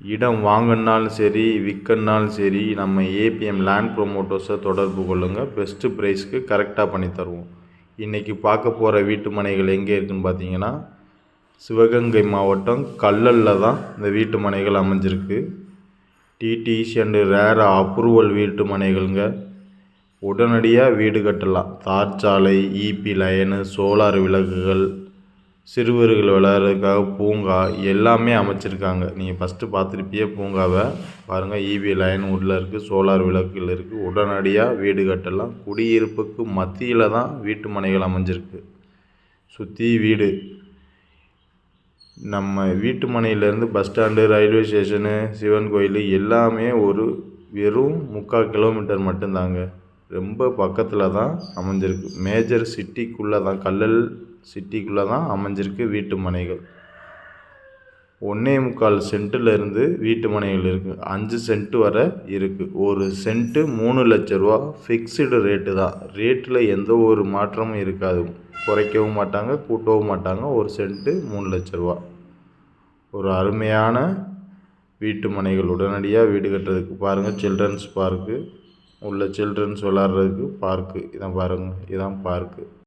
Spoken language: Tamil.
இடம் வாங்கினாலும் சரி விற்கனாலும் சரி நம்ம ஏபிஎம் லேண்ட் ப்ரொமோட்டர்ஸை தொடர்பு கொள்ளுங்கள் பெஸ்ட்டு ப்ரைஸ்க்கு கரெக்டாக பண்ணி தருவோம். இன்றைக்கி பார்க்க போகிற வீட்டு மனைகள் எங்கே இருக்குதுன்னு பார்த்தீங்கன்னா சிவகங்கை மாவட்டம் கல்லலில் தான் இந்த வீட்டு மனைகள் அமைஞ்சிருக்கு. டிடிசி அண்டு ரேர் அப்ரூவல் வீட்டு மனைகள்ங்க. உடனடியாக வீடு கட்டலாம். தார் சாலை இபி லைனு சோலார் விளக்குகள் சிறுவர்கள் விளையாடுறதுக்காக பூங்கா எல்லாமே அமைச்சிருக்காங்க. நீங்கள் ஃபஸ்ட்டு பார்த்துருப்பிய பூங்காவை. பாருங்கள் இபி லைன் உள்ளே இருக்குது சோலார் விளக்குகள் இருக்குது உடனடியாக வீடு கட்டலாம். குடியிருப்புக்கு மத்தியில் தான் வீட்டு மனைகள் அமைஞ்சிருக்கு. சுற்றி வீடு. நம்ம வீட்டு மனையிலேருந்து bus stand railway station Sivan கோயில் எல்லாமே ஒரு வெறும் முக்கால் கிலோமீட்டர் மட்டும்தாங்க. ரொம்ப பக்கத்தில் தான் அமைஞ்சிருக்கு. மேஜர் சிட்டிக்குள்ளே தான் கல்லல் சிட்டிக்குள்ளே தான் அமைஞ்சிருக்கு வீட்டு மனைகள். ஒன்றே முக்கால் சென்ட்டில் இருந்து வீட்டு மனைகள் இருக்குது அஞ்சு சென்ட்டு வர இருக்குது ஒரு சென்ட்டு மூணு லட்ச ரூபா ஃபிக்ஸ்டு ரேட்டு தான். ரேட்டில் எந்த ஒரு மாற்றமும் இருக்காது. குறைக்கவும் மாட்டாங்க கூட்டவும் மாட்டாங்க. ஒரு சென்ட்டு மூணு லட்ச ரூபா. ஒரு அருமையான வீட்டு மனைகள் உடனடியாக வீடு கட்டுறதுக்கு. பாருங்கள் சில்ட்ரன்ஸ் பார்க்கு உள்ள சில்ட்ரன்ஸ் விளாட்றதுக்கு பார்க்கு இதான் பாருங்கள் இதான் பார்க்கு